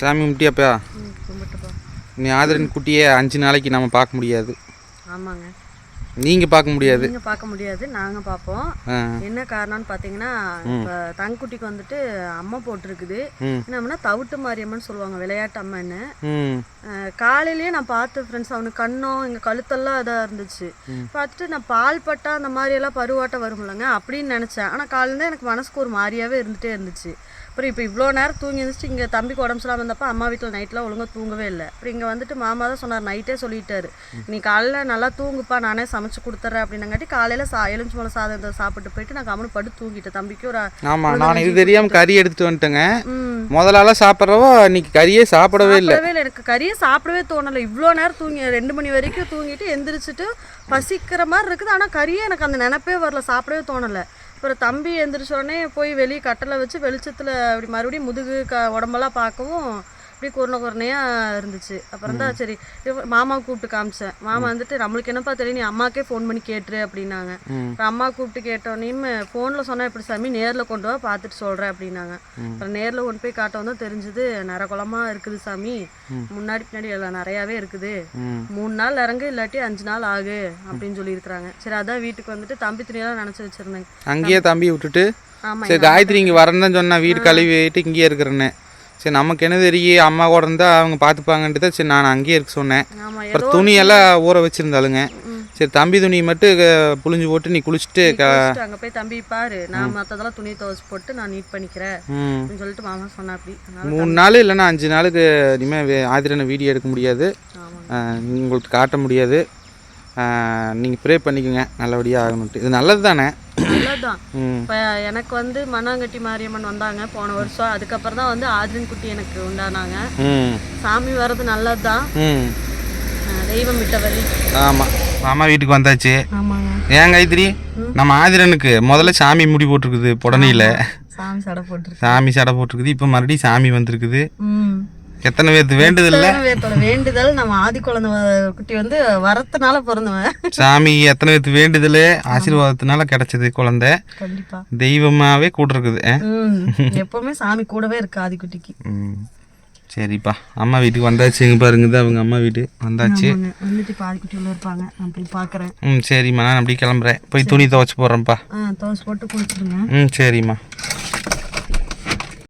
சாமி கும்பிட்டியாப்பா? நீ ஆதரன் குட்டியை அஞ்சு நாளைக்கு நம்ம பார்க்க முடியாது. ஆமாங்க. நீங்கள் பார்க்க முடியாது. நீங்கள் பார்க்க முடியாது நாங்கள் பார்ப்போம். ஆ. என்ன காரணம்னு பார்த்தீங்கன்னா இப்போ தங்குட்டிக்கு வந்துட்டு அம்மா போட்டிருக்குது. என்னம்னா தவிட்டு மாரியம்மன் சொல்லுவாங்க விளையாட்டு அம்மன்னு. காலையிலேயே நான் பார்த்து ஃப்ரெண்ட்ஸ் அவனுக்கு கண்ணம் எங்கள் கழுத்தெல்லாம் இதாக இருந்துச்சு. பார்த்துட்டு நான் பால் பட்டா அந்த மாதிரி எல்லாம் பருவாட்டம் வரும்லங்க அப்படின்னு நினச்சேன். ஆனால் காலையில எனக்கு மனசுக்கு ஒரு மாதிரியாவே இருந்துகிட்டே இருந்துச்சு. அப்புறம் இப்போ இவ்வளோ நேரம் தூங்கி இருந்துச்சு இங்கே தம்பிக்கு உடம்பு சரியில்லாம இருந்தப்போ அம்மா வீட்டில் நைட்லாம் ஒழுங்கா தூங்கவே இல்லை. அப்புறம் இங்கே வந்துட்டு மாமா தான் சொன்னார் நைட்டே சொல்லிட்டாரு. நீ காலைல நல்லா தூங்குப்பா நானே சமைச்சு கொடுத்துட்றேன் அப்படின்னங்காட்டி காலையில் சா எலுமிச்சம்பழம் சாதம் சாப்பிட்டு போயிட்டு நான் கம்முனு படுத்து தூங்கிட்டேன். தம்பிக்கு ஒரு ஆமாம் நான் இது தெரியாமல் கறி எடுத்துட்டு வந்துட்டேங்க. முதலால சாப்பிட்றவோ இன்னைக்கு கறியே சாப்பிடவே இல்லை. சாப்பிடவே இல்லை எனக்கு கறியை சாப்பிடவே தோணலை. இவ்வளோ நேரம் தூங்கி ரெண்டு மணி வரைக்கும் தூங்கிட்டு எந்திரிச்சிட்டு பசிக்கிற மாதிரி இருக்குது. ஆனால் கறியே எனக்கு அந்த நினப்பே வரல சாப்பிடவே தோணலை. அப்புறம் தம்பி எழுந்திரிச்சோடனே உடனே போய் வெளியே கட்டளை வச்சு வெளிச்சத்தில் அப்படி மறுபடியும் முதுகு க உடம்பெல்லாம் பார்க்கவும் அப்படியே குறுன குறனையாக இருந்துச்சு. அப்புறம் தான் சரி மாமாவை கூப்பிட்டு காமிச்சேன். மாமா வந்துட்டு நம்மளுக்கு என்னப்பா தெரியும்? நீ அம்மாக்கே ஃபோன் பண்ணி கேட்டுரு அப்படின்னாங்க. அப்புறம் அம்மா கூப்பிட்டு கேட்டோன்னே ஃபோனில் சொன்னா எப்படி சாமி? நேரில் கொண்டு வா பார்த்துட்டு சொல்கிறேன் அப்படின்னாங்க. அப்புறம் நேரில் கொண்டு போய் காட்டவும் தான் தெரிஞ்சுது நரகுலமா இருக்குது சாமி. முன்னாடி பின்னாடி எல்லாம் நிறையாவே இருக்குது. மூணு நாள் இறங்கு இல்லாட்டி அஞ்சு நாள் ஆகு அப்படின்னு சொல்லியிருக்கிறாங்க. சரி அதான் வீட்டுக்கு வந்துட்டு தம்பி துணியெல்லாம் நினச்சி வச்சிருந்தேங்க அங்கேயே தம்பி விட்டுட்டு சரி காயத்ரி இங்கே வரேன்னு சொன்னா வீடு கழுவிட்டு இங்கேயே இருக்கிறேன்னு. சரி நமக்கு என்ன தெரியும் அம்மா கூட இருந்தால் அவங்க பார்த்துப்பாங்கன்ட்டு தான் சரி நான் அங்கேயே இருக்க சொன்னேன். அப்புறம் துணியெல்லாம் ஊற வச்சுருந்தாளுங்க. சரி தம்பி துணி மட்டும் புழிஞ்சு போட்டு நீ குளிச்சுட்டு அங்கே போய் தம்பி பாரு. நான் மற்றதெல்லாம் துணி துவைச்சு போட்டு நான் நீட் பண்ணிக்கிறேன் சொல்லிட்டு மாமா சொன்னா அப்படி. மூணு நாள் இல்லைன்னா அஞ்சு நாளுக்கு இனிமேல் ஆதிரனை வீடியோ எடுக்க முடியாது. உங்களுக்கு காட்ட முடியாது. நீங்கள் ப்ரே பண்ணிக்கோங்க நல்லபடியாக ஆகணுன்ட்டு இது நல்லது தானே? நல்லதுதான். இப்போ எனக்கு வந்து மண்ணாங்கட்டி மாரியம்மன் வந்தாங்க போன வருஷம். அதுக்கப்புறம் தான் வந்து ஆதிரன் குட்டி எனக்கு உண்டானாங்க. சாமி வர்றது நல்லது தான் தெய்வம் விட்ட வழி. ஆமாம் அம்மா வீட்டுக்கு வந்தாச்சு. ஏன் கைத்திரி நம்ம ஆதிரனுக்கு முதல்ல சாமி முடி போட்டிருக்குது புடனையில். சாமி சடை போட்டுருக்கு. சாமி சடை போட்டிருக்குது இப்போ மறுபடியும் சாமி வந்திருக்குது. எத்தனை பேர்த்து வேண்டுதில்ல? வேத்தோட வேண்டுதல்? நம்ம ஆதி குழந்தை குட்டி வந்து வரத்துனால பிறந்தவன். சாமி எத்தனை பேர்த்து வேண்டுதல்? ஆசீர்வாதத்தினால கிடைச்சது குழந்தை. கண்டிப்பா. தெய்வமாகவே கூட இருக்குது எப்பவுமே சாமி கூடவே இருக்கு ஆதி குட்டிக்கு. ம். சரிப்பா. அம்மா வீட்டுக்கு வந்தாச்சு இங்கே பாருங்க இது அவங்க அம்மா வீடு வந்தாச்சு. வந்துட்டு ஆதி குட்டி உள்ள இருப்பாங்க. நான் போய் பார்க்குறேன் ம் சரிம்மா. நான் அப்படியே கிளம்புறேன். போய் துணி துவைச்சு போடுறேன்ப்பா. ஆ துவச்சு போட்டு குளிச்சுடுங்க. ம் சரிம்மா.